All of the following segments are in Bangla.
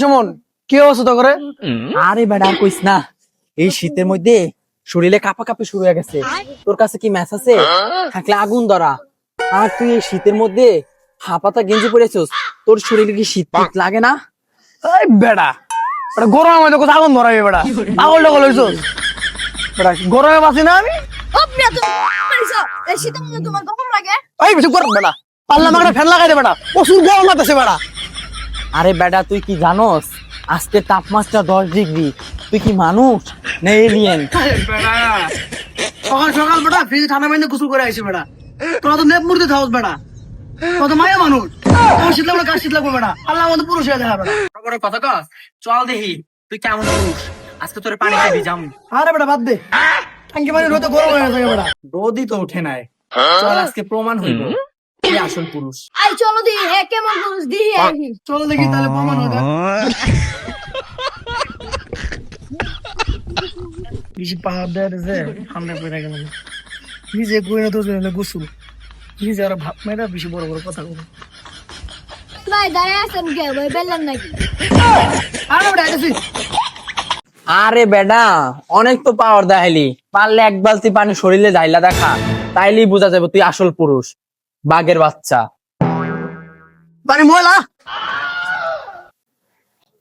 সুমন কি অবস্থা তো করে আরে আর কইস না। এই শীতের মধ্যে শরীরে কাঁপা কাঁপি শুরু হয়ে গেছে। তোর কাছে কি ম্যাচ আছে? থাকলে আগুন ধরা। আর তুই এই শীতের মধ্যে হাপাতা গেঞ্জি পরেছিস তোর শরীরে কি শীত লাগে না? বেড়া বেটা গরমের মধ্যে কোথাও আগুন ধরাবি বেড়া পাগল টাগল হইছো? বেটা গরমে বাঁচি না আমি? এই গরম বেশি গরম বেড়া পাল্লা মাগড়ে ফ্যান লাগাই দে বেড়া প্রচুর গরম লাগতেছে বেড়া আরে বেটা তুই কি জানোস? আজকে তাপমাত্রা দশ ডিগ্রি। তুই কি মানুষ না এলিয়েন সকাল সকাল বেটা ফ্রিজে ঠান্ডা পানিতে গোসল করে আইছি বেড়া তোরা তো নেপ মুড়তে থাকস বেড়া তোরা তো মায়া মানুষ। তোমার শীত লাগবে কার শীত লাগবে বেড়া আল্লাহ আমাদের পুরুষ হয়ে দেখা বড় কথা কস চল দেখি তুই কেমন পুরুষ আজকে তোর পানিতে ভিজাম আরে বেটা বাদ দে। টাঙ্কি পানি রোদ গরম হয়ে বেড়া রোদই তো ওঠে নাই। চল আজকে প্রমাণ হইব। আসল পুরুষ। আই চলো দি হে কেমন পুরুষ দি আহি চলো দেখি তাহলে প্রমাণ হবে। বেশি পাহাড় দেয় যে ঠান্ডা পড়ে গেল। নিজে কই না তো গোসল। নিজে আর ভাব মেয়েরা বেশি বড় বড় কথা বলে। ভাই দাঁড়ায় আছেন কে? ভাই বেললেন নাকি? আরে বেটা আইতাছি আরে বেডা অনেক তো পাওয়ার দেখাইলি। পারলে এক বালতি পানি শরীরে যাইলা দেখা তাইলেই বোঝা যাবে তুই আসল পুরুষ বাঘের বাচ্চা। পানি ময়লা?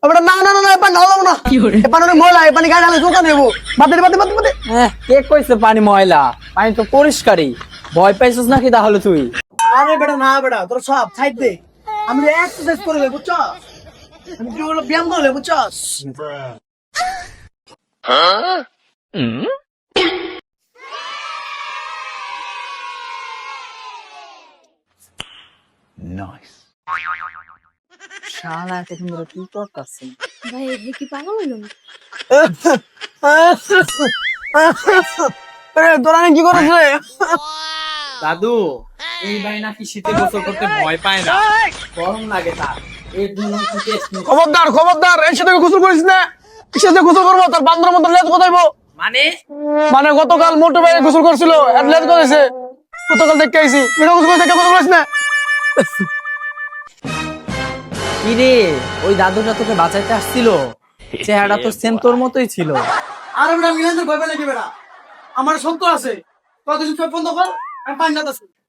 আবার না না না না এ পানি ঢালাবো না। এ পানি ময়লা পানি গায়ে ঢালে চোখা নেব। বাদে বাদে বাদে বাদে কে কইছে পানি ময়লা? পানি তো পরিষ্কারই। ভয় পাইছিস নাকি তাহলে তুই? আরে বেটা না বেটা তোর সব সাইড দে। আমি এক্সারসাইজ করবে বুঝছ? আমি কি বলব ব্যায়াম করলে বুঝছস শালা এতক্ষণ ধরে কি করতাছে? ভাই এই কি পাগল আরে কি করিস দাদু এই ভাই নাকি শীতে গোসল করতে ভয় পায় না। গরম লাগে তার কি খবরদার খবরদার এই সাথে গোসল করিস না। সাথে গোসল করব? তার বান্দর মতো লেজ কোথাইবো মানে? মানে গতকাল মোটর বাইরে গোসল করছিল আর লেজ করেছে। গতকাল দেখতে আইছি। এটা গোসল করে দেখে গোসল করিস না? ওই দাদুটা তোকে বাঁচাইতে আসছিল। চেহারা তো সেম তোর মতোই ছিল। আরে মিলেন্দ্র ভয় পেলে কি বেটা? আমার সত্য আছে। কত কিছু বন্ধ কর আমি পানি না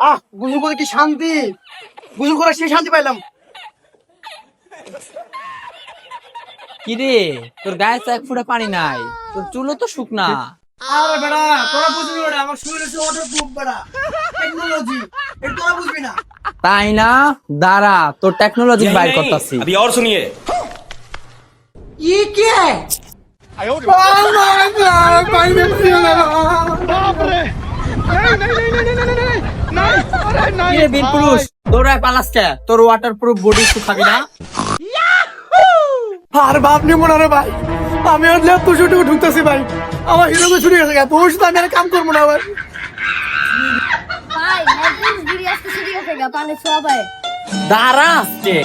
আহ গুজু করে কি শান্তি গুজু করে সে শান্তি পাইলাম কি রে তোর গায়ে তো এক ফুটা পানি নাই তোর চুলও তো শুকনা আরে বেড়া তোরা বুঝবি বেড়া আমার শরীরে সে ওয়াটার প্রুফ বেড়া টেকনোলজি এটা তোরা বুঝবি না তাই না দাঁড়া তোর টেকনোলজি বাইর করতেছি अभी और सुनिए বীর পুরুষ দৌড়ায় পালাসকে। তোর ওয়াটার প্রুফ বডি শুকাবি না। আর বাপ নি মনে রে ভাই। আমি আর লেপ তো শুটু ঢুকতেছি ভাই। আমার হিরো ছুটে গেছে। গা তো আমি আর কাম করব না ভাই। হ্যাঁ আসতে গেছে দাঁড়া আজকে।